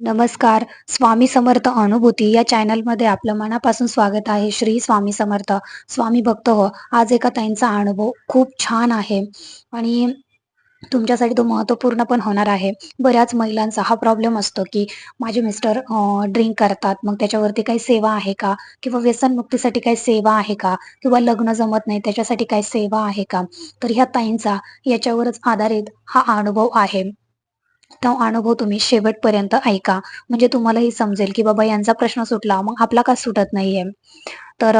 नमस्कार स्वामी समर्थ अनुभूती या चॅनलमध्ये आपलं मनापासून स्वागत आहे. श्री स्वामी समर्थ स्वामी भक्त हो. आज एका ताईंचा अनुभव खूप छान आहे आणि तुमच्यासाठी तो महत्त्वपूर्ण पण होणार आहे. बऱ्याच महिलांचा हा प्रॉब्लेम असतो की माझे मिस्टर ड्रिंक करतात. मग त्याच्यावरती काही सेवा आहे का? किंवा व्यसनमुक्तीसाठी काही सेवा आहे का? किंवा लग्न जमत नाही त्याच्यासाठी काही सेवा आहे का? तर ह्या ताईंचा याच्यावरच आधारित हा अनुभव आहे. तो अनुभव तुम्ही शेवटपर्यंत ऐका. म्हणजे तुम्हालाही समजेल की बाबा यांचा प्रश्न सुटला मग आपला का सुटत नाहीये? तर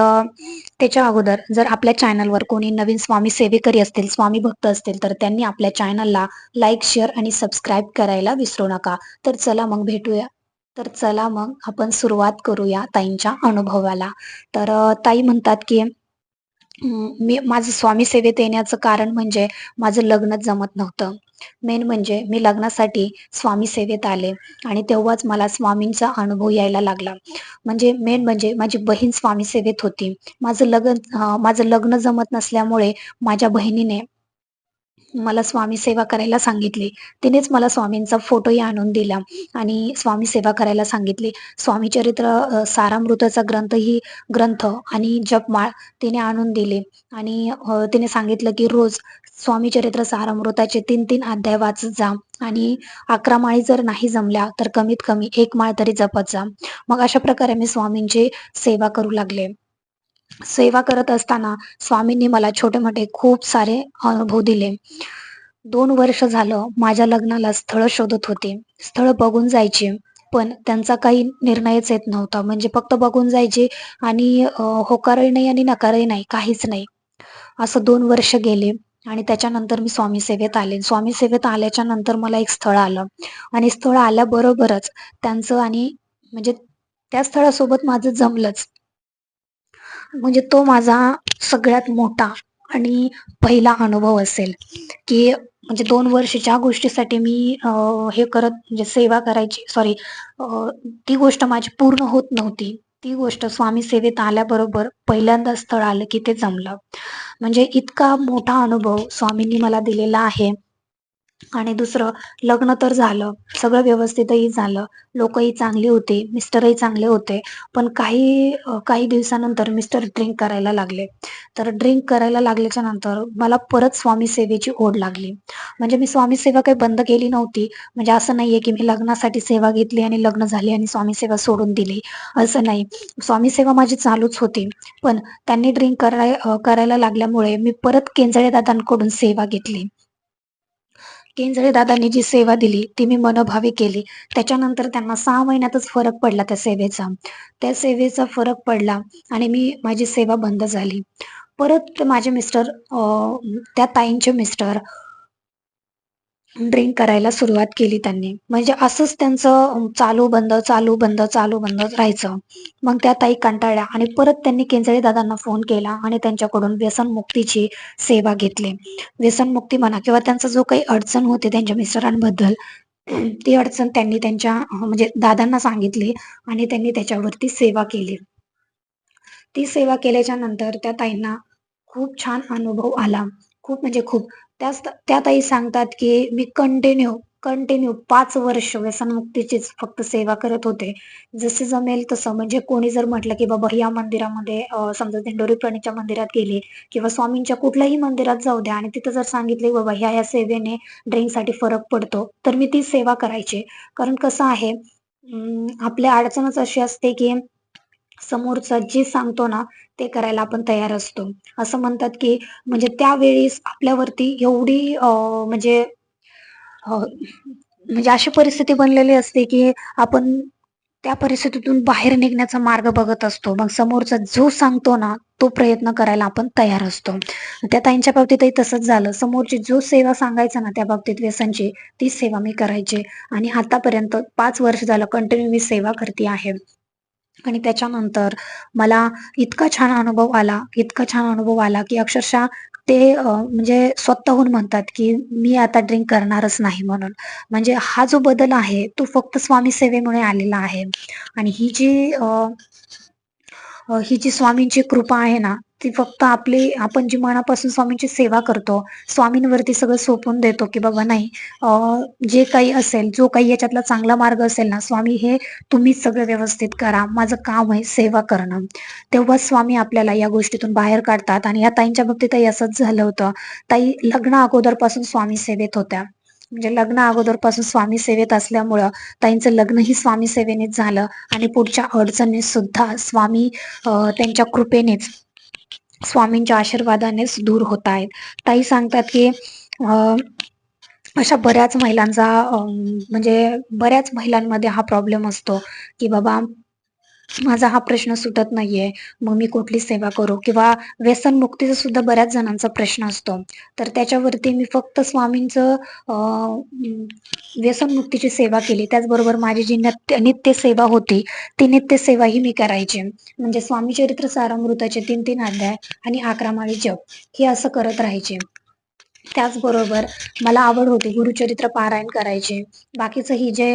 त्याच्या अगोदर जर आपल्या चॅनलवर कोणी नवीन स्वामी सेवेकरी असतील स्वामी भक्त असतील तर त्यांनी आपल्या चॅनलला लाईक शेअर आणि सबस्क्राईब करायला विसरू नका. तर चला मग भेटूया. तर चला मग आपण सुरुवात करूया ताईंच्या अनुभवाला. तर ताई म्हणतात की मी माझं स्वामी सेवेत येण्याचं कारण म्हणजे माझं लग्नच जमत नव्हतं. मेन म्हणजे मी लग्नासाठी स्वामी सेवेत आले आणि तेव्हाच मला स्वामींचा अनुभव यायला लागला. म्हणजे मेन म्हणजे माझी बहीण स्वामी सेवेत होती. माझं लग्न माझं लग्न जमत नसल्यामुळे माझ्या बहिणीने मला स्वामी सेवा करायला सांगितली. तिनेच मला स्वामींचा फोटोही आणून दिला आणि स्वामी सेवा करायला सांगितली. स्वामी चरित्र सारामृताचा ग्रंथ ही ग्रंथ आणि जपमाळ तिने आणून दिले. आणि तिने सांगितलं की रोज स्वामी चरित्र सारामृताचे तीन तीन अध्याय वाचत जा आणि अकरा माळी जर नाही जमल्या तर कमीत कमी एक माळ तरी जपत जा. मग अशा प्रकारे मी स्वामींची सेवा करू लागले. सेवा करत असताना स्वामींनी मला छोटे मोठे खूप सारे अनुभव दिले. दोन वर्ष झालं माझ्या लग्नाला स्थळ शोधत होते. स्थळ बघून जायचे पण त्यांचा काही निर्णयच येत नव्हता. म्हणजे फक्त बघून जायचे आणि होकारही नाही आणि नकारही नाही काहीच नाही. असं दोन वर्ष गेले आणि त्याच्यानंतर मी स्वामी सेवेत आले. स्वामी सेवेत आल्याच्यानंतर मला एक स्थळ आलं. आणि स्थळ आल्याबरोबरच त्यांचं आणि म्हणजे त्या स्थळासोबत माझं जमलंच. म्हणजे तो माझा सगळ्यात मोठा आणि पहिला अनुभव असेल की म्हणजे दोन वर्ष ज्या गोष्टीसाठी मी हे करत म्हणजे सेवा करायची सॉरी ती गोष्ट माझी पूर्ण होत नव्हती. ती गोष्ट स्वामी सेवेत आल्याबरोबर पहिल्यांदा स्थळ आलं की ते जमलं. म्हणजे इतका मोठा अनुभव स्वामींनी मला दिलेला आहे. आणि दुसरं लग्न तर झालं सगळं व्यवस्थितही झालं. लोकही चांगली होती मिस्टरही चांगले होते. पण काही काही दिवसानंतर मिस्टर ड्रिंक करायला लागले. तर ड्रिंक करायला लागल्याच्या नंतर मला परत स्वामी सेवेची ओढ लागली. म्हणजे मी स्वामी सेवा काही बंद केली नव्हती. म्हणजे असं नाहीये की मी लग्नासाठी सेवा घेतली आणि लग्न झाली आणि स्वामी सेवा सोडून दिली. असं नाही. स्वामी सेवा माझी चालूच होती. पण त्यांनी ड्रिंक कराय करायला लागल्यामुळे मी परत केंजळे दादांकडून सेवा घेतली. केंजळे दादांनी जी सेवा दिली ती मी मनोभावी केली. त्याच्यानंतर त्यांना सहा महिन्यातच फरक पडला त्या सेवेचा. त्या सेवेचा फरक पडला आणि मी माझी सेवा बंद झाली. परत माझे मिस्टर त्या ताईंचे मिस्टर ड्रिंक करायला सुरुवात केली त्यांनी. म्हणजे असंच त्यांचं चालू बंद चालू बंद चालू बंद राहायचं. मग त्या ताई कंटाळल्या आणि परत त्यांनी केंजळे दादांना फोन केला आणि त्यांच्याकडून व्यसनमुक्तीची सेवा घेतली. व्यसनमुक्ती म्हणा किंवा त्यांचा जो काही अडचण होते त्यांच्या मिस्टरांबद्दल ती अडचण त्यांनी त्यांच्या म्हणजे दादांना सांगितली आणि त्यांनी त्याच्यावरती सेवा केली. ती सेवा केल्याच्यानंतर त्या ताईंना खूप छान अनुभव आला. खूप म्हणजे खूप. त्याच त्या ताई सांगतात की मी कंटिन्यू कंटिन्यू पाच वर्ष व्यसनमुक्तीचीच फक्त सेवा करत होते. जसे जमेल तसं. म्हणजे कोणी जर म्हटलं की बाबा या मंदिरामध्ये समजा दिंडोरी प्रणीच्या मंदिरात गेले किंवा स्वामींच्या कुठल्याही मंदिरात जाऊ द्या आणि तिथं जर सांगितले बाबा ह्या या सेवेने ड्रिंकसाठी फरक पडतो. तर मी ती सेवा करायची. कारण कसं आहे आपल्या अडचणच अशी असते की समोरचा जे सांगतो ना ते करायला आपण तयार असतो. असं म्हणतात की म्हणजे त्यावेळेस आपल्यावरती एवढी म्हणजे म्हणजे अशी परिस्थिती बनलेली असते की आपण त्या परिस्थितीतून बाहेर निघण्याचा मार्ग बघत असतो. मग समोरचा जो सांगतो ना तो प्रयत्न करायला आपण तयार असतो. त्या ताईंच्या बाबतीतही तसंच झालं. समोरची जो सेवा सांगायचा ना त्या बाबतीत व्यसनची ती सेवा मी करायची. आणि आतापर्यंत पाच वर्ष झालं कंटिन्यू मी सेवा करते आहे. आणि त्याच्यानंतर मला इतका छान अनुभव आला इतका छान अनुभव आला की अक्षरशः ते म्हणजे स्वतःहून म्हणतात की मी आता ड्रिंक करणारच नाही म्हणून. म्हणजे हा जो बदल आहे तो फक्त स्वामी सेवेमुळे आलेला आहे. आणि ही जी ही जी स्वामींची कृपा आहे ना ती फक्त आपली आपण जी मनापासून स्वामींची सेवा करतो स्वामींवरती सगळं सोपून देतो की बाबा नाही जे काही असेल जो काही याच्यातला चांगला मार्ग असेल ना स्वामी हे तुम्हीच सगळं व्यवस्थित करा माझं काम आहे सेवा करणं. तेव्हा स्वामी आपल्याला या गोष्टीतून बाहेर काढतात आणि या ताईंच्या बाबतीतही असंच झालं होतं. ताई लग्न अगोदरपासून स्वामी सेवेत होत्या. म्हणजे लग्न अगोदरपासून स्वामी सेवेत असल्यामुळं ताईंचं लग्नही स्वामी सेवेनेच झालं आणि पुढच्या अडचणी सुद्धा स्वामी त्यांच्या कृपेनेच स्वामींच्या आशीर्वादानेच दूर होत आहेत ताई सांगतात की अशा बऱ्याच महिलांचा म्हणजे बऱ्याच महिलांमध्ये हा प्रॉब्लेम असतो. की बाबा माझा हा प्रश्न सुटत नाहीये. मग मी कुठली सेवा करू? किंवा व्यसनमुक्तीचा सुद्धा बऱ्याच जणांचा प्रश्न असतो. तर त्याच्यावरती मी फक्त स्वामींचं व्यसनमुक्तीची सेवा केली. त्याचबरोबर माझी जी नित्य नित्य सेवा होती ती नित्य सेवा ही मी करायची. म्हणजे स्वामी चरित्र सारामृताचे तीन तीन अध्याय आणि अकरा माळी जप हे असं करत राहायचे. त्याचबरोबर मला आवड होती गुरुचरित्र पारायण करायचे. बाकीचं ही जे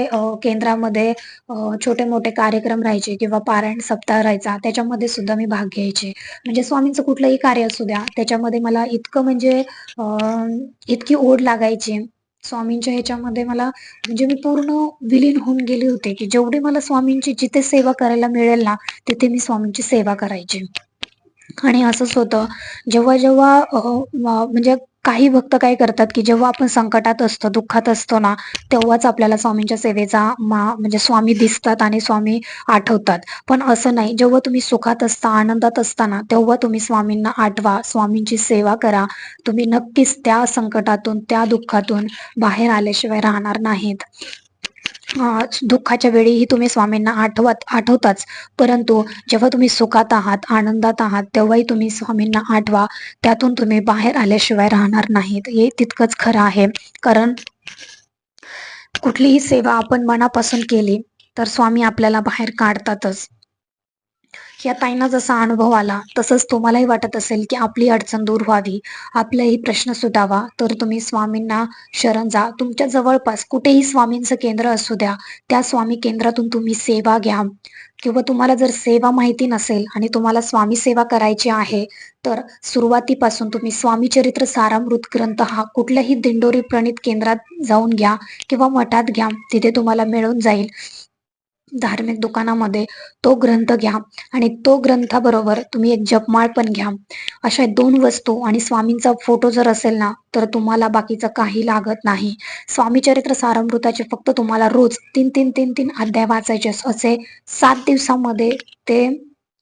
केंद्रामध्ये छोटे मोठे कार्यक्रम राहायचे किंवा पारायण सप्ताह राहायचा त्याच्यामध्ये सुद्धा मी भाग घ्यायचे. म्हणजे स्वामींचं कुठलंही कार्य असू द्या त्याच्यामध्ये मला इतकं म्हणजे इतकी ओढ लागायची. स्वामींच्या ह्याच्यामध्ये मला म्हणजे मी पूर्ण विलीन होऊन गेले होते की जेवढी मला स्वामींची जिथे सेवा करायला मिळेल ना तिथे मी स्वामींची सेवा करायची. आणि असंच होतं जेव्हा जेव्हा म्हणजे काही भक्त काय करतात की जेव्हा आपण संकटात असतो दुःखात असतो ना तेव्हाच आपल्याला स्वामींच्या सेवेचा मा म्हणजे स्वामी दिसतात आणि स्वामी आठवतात. पण असं नाही. जेव्हा तुम्ही सुखात असता आनंदात असताना तेव्हा तुम्ही स्वामींना आठवा स्वामींची सेवा करा. तुम्ही नक्कीच त्या संकटातून त्या दुःखातून बाहेर आल्याशिवाय राहणार नाहीत. दुःखाच्या वेळीही तुम्ही स्वामींना आठवत आठवताच. परंतु जेव्हा तुम्ही सुखात आहात आनंदात आहात तेव्हाही तुम्ही स्वामींना आठवा. त्यातून तुम्ही बाहेर आल्याशिवाय राहणार नाहीत. हे तितकंच खरं आहे. कारण कुठलीही सेवा आपण मनापासून केली तर स्वामी आपल्याला बाहेर काढतातच. या ताईंना जसा अनुभव आला तसंच तुम्हालाही वाटत असेल की आपली अडचण दूर व्हावी आपलाही प्रश्न सुटावा तर तुम्ही स्वामींना शरण जा. तुमच्या जवळपास कुठेही स्वामींचं केंद्र असू द्या त्या स्वामी केंद्रातून तुम्ही सेवा घ्या. किंवा तुम्हाला जर सेवा माहिती नसेल आणि तुम्हाला स्वामी सेवा करायची आहे तर सुरुवातीपासून तुम्ही स्वामी चरित्र सारामृत ग्रंथ हा कुठल्याही दिंडोरी प्रणित केंद्रात जाऊन घ्या किंवा मठात घ्या तिथे तुम्हाला मिळून जाईल. धार्मिक दुकानामध्ये तो ग्रंथ घ्या आणि तो ग्रंथाबरोबर तुम्ही एक जपमाळ पण घ्या. अशा दोन वस्तू आणि स्वामींचा फोटो जर असेल ना तर तुम्हाला बाकीचं काही लागत नाही. स्वामी चरित्र सारामृताचे फक्त तुम्हाला रोज तीन तीन तीन तीन अध्याय वाचायचे असे सात दिवसामध्ये ते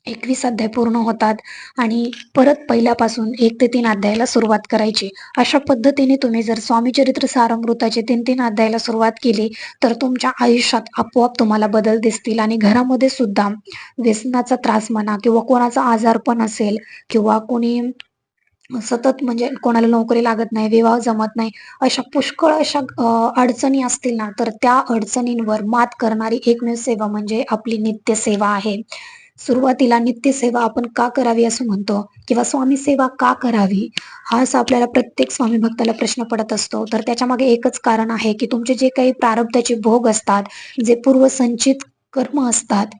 एकवीस अध्याय पूर्ण होतात आणि परत पहिल्यापासून एक ते तीन अध्यायाला सुरुवात करायची. अशा पद्धतीने तुम्ही जर स्वामी चरित्र सारामृताचे तीन तीन अध्यायाला सुरुवात केली तर तुमच्या आयुष्यात आपोआप तुम्हाला बदल दिसतील आणि घरामध्ये सुद्धा व्यसनाचा त्रास म्हणा किंवा कोणाचा आजारपण असेल किंवा कोणी सतत म्हणजे कोणाला नोकरी लागत नाही विवाह जमत नाही अशा पुष्कळ अशा अडचणी असतील ना तर त्या अडचणींवर मात करणारी एकमेव सेवा म्हणजे आपली नित्य सेवा आहे. सुरुवातीला नित्यसेवा आपण का करावी असं म्हणतो? किंवा स्वामी सेवा का करावी? हा असा आपल्याला प्रत्येक स्वामी भक्ताला प्रश्न पडत असतो. तर त्याच्यामागे एकच कारण आहे की तुमचे जे काही प्रारब्धाचे भोग असतात जे पूर्वसंचित कर्म असतात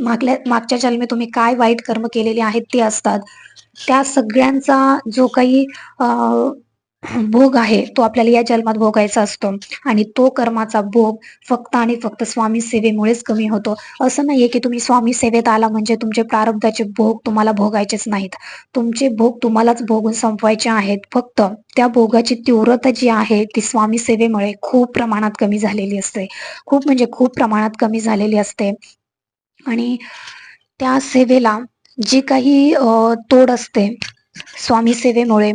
मागल्या मागच्या जन्मी तुम्ही काय वाईट कर्म केलेले आहेत ते असतात. त्या सगळ्यांचा जो काही अं, भोग आहे तो आपल्याला या जन्मात भोगायचा असतो. आणि तो कर्माचा भोग फक्त आणि फक्त स्वामी सेवेमुळेच कमी होतो. असं नाहीये की तुम्ही स्वामी सेवेत आला म्हणजे तुमचे प्रारब्धाचे भोग तुम्हाला भोगायचेच नाहीत. तुमचे भोग तुम्हालाच भोगून संपवायचे आहेत. फक्त त्या भोगाची तीव्रता जी आहे ती स्वामी सेवेमुळे खूप प्रमाणात कमी झालेली असते. खूप म्हणजे खूप प्रमाणात कमी झालेली असते. आणि त्या सेवेला जी काही तोड असते स्वामी सेवेमुळे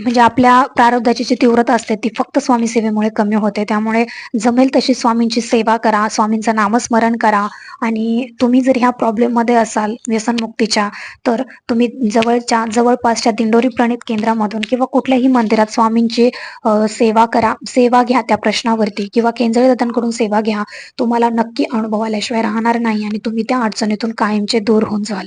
म्हणजे आपल्या प्रारब्धाची जी तीव्रता असते ती फक्त स्वामी सेवेमुळे कमी होते. त्यामुळे जमेल तशी स्वामींची सेवा करा स्वामींचं नामस्मरण करा आणि तुम्ही जर ह्या प्रॉब्लेममध्ये असाल व्यसनमुक्तीच्या तर तुम्ही जवळच्या जवळपासच्या दिंडोरी प्रणित केंद्रामधून किंवा कुठल्याही मंदिरात स्वामींची सेवा करा. सेवा घ्या त्या प्रश्नावरती किंवा केंद्रीय दादांकडून सेवा घ्या. तुम्हाला नक्की अनुभव आल्याशिवाय राहणार नाही आणि तुम्ही त्या अडचणीतून कायमचे दूर होऊन जाल.